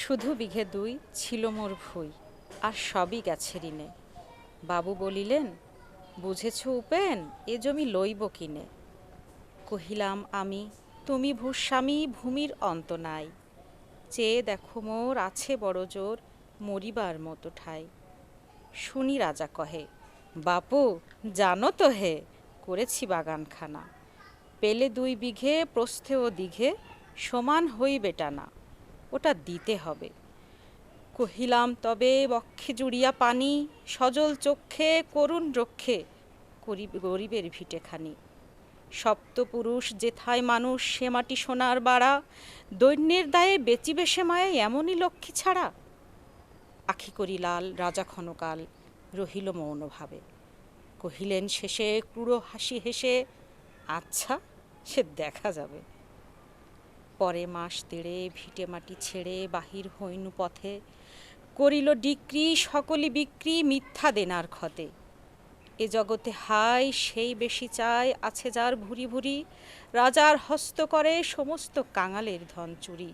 শুধু বিঘে দুই ছিল মোর ভুই, আর সবই গেছে ঋণে বাবু বলিলেন, বুঝেছ উপেন, এ জমি লইব কিনে? কহিলাম, আমি, তুমি ভূস্বামী ভূমির অন্ত নাই। চেয়ে দেখো মোর আছে বড় জোর মরিবার মতো ঠাই। শুনি রাজা কহে, বাপু, জানো তো হে, করেছি বাগানখানা। পেলে দুই বিঘে প্রস্থে ও দিঘে, সমান হইবে টানা। ওটা দিতে হবে। কহিলাম, তবে বক্ষে জুড়িয়া পানি, সজল চক্ষে, করুণ রক্ষে গরিবের ভিটেখানি। সপ্তপুরুষ যেথায় মানুষ, সে মাটি সোনার বাড়া, দৈন্যের দায়ে বেচিবে সে মায়ে এমনই লক্ষ্মী ছাড়া? আখি করি লাল রাজা ক্ষণকাল রহিল মৌনভাবে। কহিলেন, শেষে ক্রূড় হাসি হেসে আচ্ছা সে দেখা যাবে। পরে মাস তেড়ে ভিটে মাটি ছেড়ে বাহির হইনু পথে। করিল ডিক্রি, সকলি বিক্রি, মিথ্যা দেনার ক্ষতে। এ জগতে হাই সেই বেশি চায় আছে যার ভুরি ভুরি। রাজার হস্ত করে সমস্ত কাঙালের ধন চুরি।